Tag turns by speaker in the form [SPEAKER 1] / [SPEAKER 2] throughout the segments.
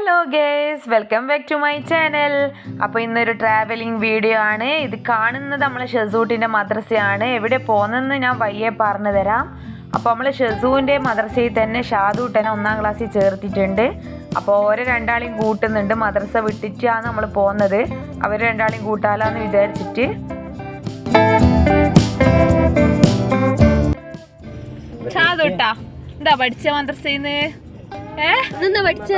[SPEAKER 1] Hello guys welcome back to my channel അപ്പോൾ ഇന്നൊരു travelling video ആണ്. ഇത് കാണുന്നത് നമ്മളെ ഷെസൂട്ടിന്റെ മദ്രസയാണ്. എവിടെ പോകുന്നതെന്ന് ഞാൻ വയ്യെ പറഞ്ഞു തരാം. അപ്പോൾ നമ്മൾ ഷെസൂവിന്റെ മദ്രസയിൽ തന്നെ ഷാദൂട്ടനെ ഒന്നാം ക്ലാസ്സിൽ ചേർത്തിട്ടുണ്ട്. അപ്പോൾ ഓരോ രണ്ടാളെയും കൂട്ടുന്നുണ്ട്. മദ്രസ വിട്ടിട്ടാണ് നമ്മൾ പോകുന്നത് അവർ രണ്ടാളെയും കൂട്ടാലാന്ന് വിചാരിച്ചിട്ട്. ഷാദൂട്ടാ എന്താ പഠിച്ച മദ്രസയിൽ ഏ
[SPEAKER 2] ഇന്നെന്താ പഠിച്ച?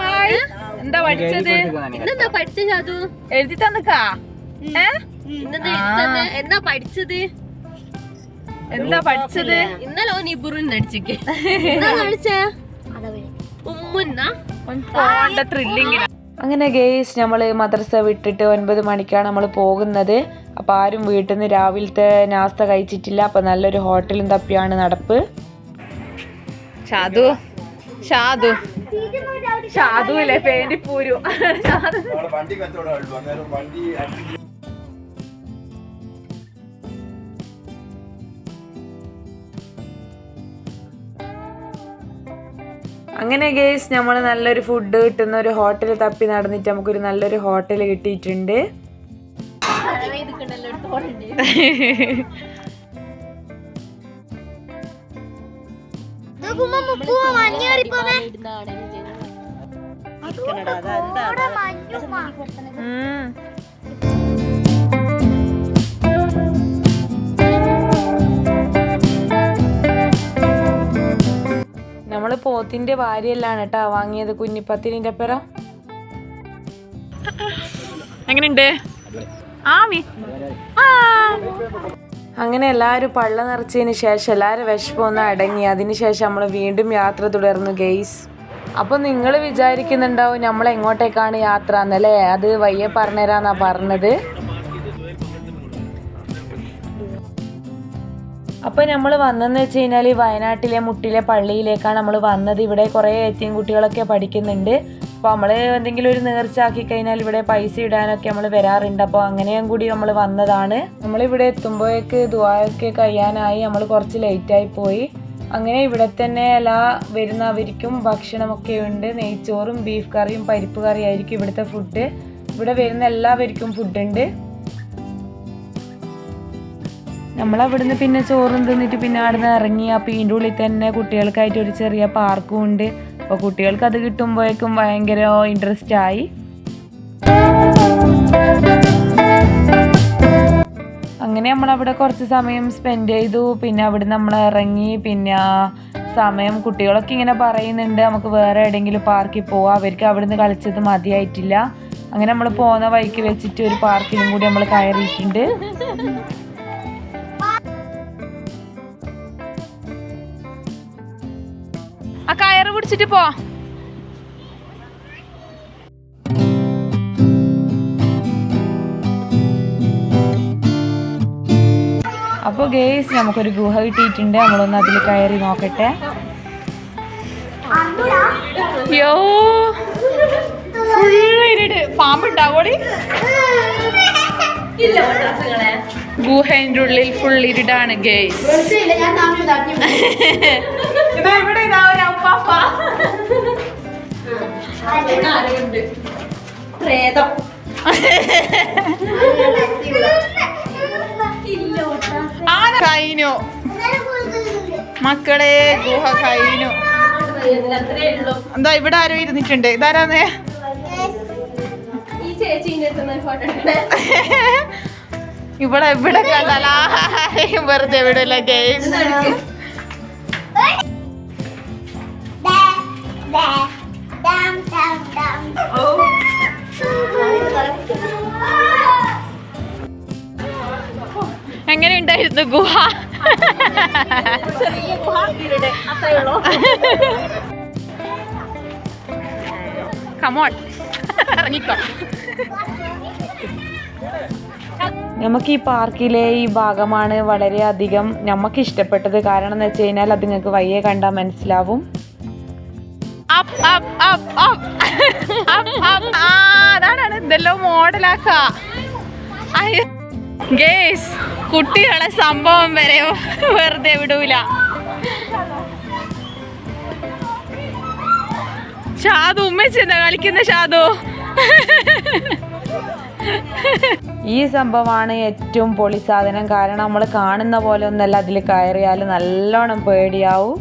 [SPEAKER 1] ഹായ്. എന്താ പഠിച്ചത്?
[SPEAKER 2] ഇന്നെന്താ പഠിച്ച ചാതു
[SPEAKER 1] എഴുതി തന്നക്കാ ഏ?
[SPEAKER 2] ഇന്നെന്താ എഴുതുന്നെ? എന്നാ പഠിച്ചത്?
[SPEAKER 1] എന്താ പഠിച്ചത്?
[SPEAKER 2] ഇന്നലെ ഓൻ അടിച്ചിക്ക് പഠിച്ച ഉമ്മുന്ന?
[SPEAKER 1] അങ്ങനെ ഗെയ്സ് നമ്മൾ മദ്രസ വിട്ടിട്ട് ഒൻപത് മണിക്കാണ് നമ്മൾ പോകുന്നത്. അപ്പോൾ ആരും വീട്ടിൽ നിന്ന് രാവിലത്തെ നാസ്ത കഴിച്ചിട്ടില്ല. അപ്പോൾ നല്ലൊരു ഹോട്ടലും തപ്പിയാണ് നടപ്പ്. ഷാദു ഷാദു. ഷാദു അല്ലേ പേരിപ്പൂരു
[SPEAKER 3] പൂരു
[SPEAKER 1] അങ്ങനെ ഗേസ് നമ്മൾ നല്ലൊരു ഫുഡ് കിട്ടുന്ന ഒരു ഹോട്ടൽ തപ്പി നടന്നിട്ട് നമുക്കൊരു നല്ലൊരു ഹോട്ടൽ കിട്ടിയിട്ടുണ്ട്. നമ്മൾ പോത്തിന്റെ ഭാര്യയല്ലാണ് കേട്ടാ വാങ്ങിയത് കുഞ്ഞിപ്പത്തിനിന്റെ പെറ എങ്ങനെയുണ്ട്? ആമി. അങ്ങനെ എല്ലാവരും പള്ള നിറച്ചതിന് ശേഷം എല്ലാവരും വിഷമം ഒന്ന് അടങ്ങി. അതിനുശേഷം നമ്മൾ വീണ്ടും യാത്ര തുടർന്നു ഗെയ്സ് അപ്പോൾ നിങ്ങൾ വിചാരിക്കുന്നുണ്ടാവും നമ്മൾ എങ്ങോട്ടേക്കാണ് യാത്ര എന്നല്ലേ? അത് വയ്യെ പറഞ്ഞുതരാന്നാ പറഞ്ഞത്. അപ്പോൾ നമ്മൾ വന്നതെന്ന് വെച്ച് കഴിഞ്ഞാൽ വയനാട്ടിലെ മുട്ടിലെ പള്ളിയിലേക്കാണ് നമ്മൾ വന്നത്. ഇവിടെ കുറേ എത്തിയും കുട്ടികളൊക്കെ പഠിക്കുന്നുണ്ട്. അപ്പോൾ നമ്മൾ എന്തെങ്കിലും ഒരു നേർച്ച ആക്കി കഴിഞ്ഞാൽ ഇവിടെ പൈസ ഇടാനൊക്കെ നമ്മൾ വരാറുണ്ട്. അപ്പോൾ അങ്ങനെയും കൂടി നമ്മൾ വന്നതാണ്. നമ്മളിവിടെ എത്തുമ്പോഴേക്ക് ദുബായൊക്കെ കഴിയാനായി നമ്മൾ കുറച്ച് ലേറ്റായി പോയി. അങ്ങനെ ഇവിടെ തന്നെ എല്ലാ വരുന്നവർക്കും ഭക്ഷണമൊക്കെ ഉണ്ട്. നെയ്ച്ചോറും ബീഫ് കറിയും പരിപ്പ് കറിയും ആയിരിക്കും ഇവിടുത്തെ ഫുഡ് ഇവിടെ വരുന്ന എല്ലാവർക്കും ഫുഡുണ്ട് നമ്മളവിടുന്ന് പിന്നെ ചോറും തിന്നിട്ട് പിന്നെ അവിടുന്ന് ഇറങ്ങി. ആ ഇതിന്റെ ഉള്ളിൽ തന്നെ കുട്ടികൾക്കായിട്ട് ഒരു ചെറിയ പാർക്കും ഉണ്ട്. അപ്പോൾ കുട്ടികൾക്ക് അത് കിട്ടുമ്പോഴേക്കും ഭയങ്കര ഇൻട്രസ്റ്റ് ആയി. അങ്ങനെ നമ്മളവിടെ കുറച്ച് സമയം സ്പെൻഡ് ചെയ്തു. പിന്നെ അവിടെ നമ്മൾ ഇറങ്ങി. പിന്നെ സമയം കുട്ടികളൊക്കെ ഇങ്ങനെ പറയുന്നുണ്ട്. നമുക്ക് വേറെ എവിടെയെങ്കിലും പാർക്കിൽ പോവാം. അവർക്ക് അവിടെ നിന്ന് കളിച്ചത് മതിയായിട്ടില്ല. അങ്ങനെ നമ്മൾ പോകുന്ന വഴിക്ക് വെച്ചിട്ട് ഒരു പാർക്കിലും കൂടി നമ്മൾ കയറിയിട്ടുണ്ട്. കയറ് പിടിച്ചിട്ട് പോ. അപ്പോൾ ഗേസ് നമുക്കൊരു ഗുഹ കിട്ടിയിട്ടുണ്ട്. നമ്മളൊന്ന് അതിൽ കയറി നോക്കട്ടെ. യോ. ഫുള്ള് ഇരുട്. പാമ്പുണ്ടാവോടി ഗുഹേന്റെ ഉള്ളിൽ ഫുൾ ഇരുടാണ് ഗേസ് ഇതാ ഇവിടെ ഇതാ
[SPEAKER 2] പ്രേതം.
[SPEAKER 1] ആന മക്കളെ ഗുഹ
[SPEAKER 2] ഉള്ളൂ
[SPEAKER 1] എന്താ ഇവിടെ ആരോ ഇരുന്നിട്ടുണ്ട്? ഇതാരാന്ന്? ഇവിടെ ഇവിടെ കണ്ടാലാ. വെറുതെ ഇവിടെ ഗെയിംസ് എങ്ങനെയുണ്ടായിരുന്നു ഗുഹ. കമോൺ ഇറങ്ങിക്കോ. നമുക്ക് ഈ പാർക്കിലെ ഈ ഭാഗമാണ് വളരെയധികം നമുക്ക് ഇഷ്ടപ്പെട്ടത് കാരണം എന്ന് വെച്ച് കഴിഞ്ഞാൽ അത് നിങ്ങൾക്ക് വയ്യെ കണ്ടാൽ മനസ്സിലാവും. അതാണ് ഇതെല്ലാം മോഡലാക്ക ഗേസ് കുട്ടികളെ സംഭവം വരെ വെറുതെ വിടൂല ഷാദു ഉമ്മച്ചെന്താ കളിക്കുന്ന ഷാദു ഈ സംഭവമാണ് ഏറ്റവും പൊളി സാധനം കാരണം നമ്മൾ കാണുന്ന പോലെ ഒന്നല്ല അതിൽ കയറിയാൽ നല്ലോണം പേടിയാവും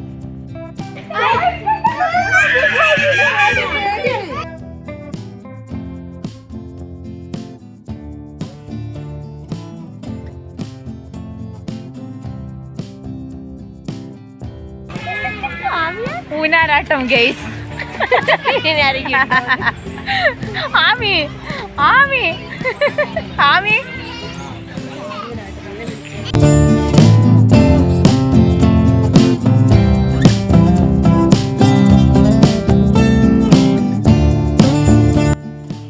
[SPEAKER 1] ഊനാരാട്ടം ഗെയ്സ് ആമി ആമി ആമി.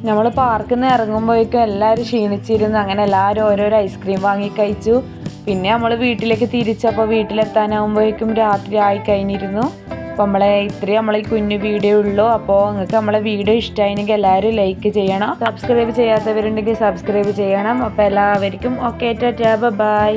[SPEAKER 1] നമ്മൾ പാർക്കിൽ നിന്ന് ഇറങ്ങുമ്പോഴേക്കും എല്ലാവരും ക്ഷീണിച്ചിരുന്നു. അങ്ങനെ എല്ലാവരും ഓരോരോ ഐസ്ക്രീം വാങ്ങി കഴിച്ചു. പിന്നെ നമ്മൾ വീട്ടിലേക്ക് തിരിച്ചപ്പോൾ വീട്ടിലെത്താനാകുമ്പോഴേക്കും രാത്രി ആയി കഴിഞ്ഞിരുന്നു. അപ്പോൾ നമ്മളെ ഇത്രയും നമ്മളെ ഈ കുഞ്ഞു വീഡിയോ ഉള്ളൂ. അപ്പോൾ നിങ്ങൾക്ക് നമ്മളെ വീഡിയോ ഇഷ്ടമായെങ്കിൽ എല്ലാവരും ലൈക്ക് ചെയ്യണം. സബ്സ്ക്രൈബ് ചെയ്യാത്തവരുണ്ടെങ്കിൽ സബ്സ്ക്രൈബ് ചെയ്യണം. അപ്പോൾ എല്ലാവർക്കും ഓക്കെ ടാറ്റാ ബൈ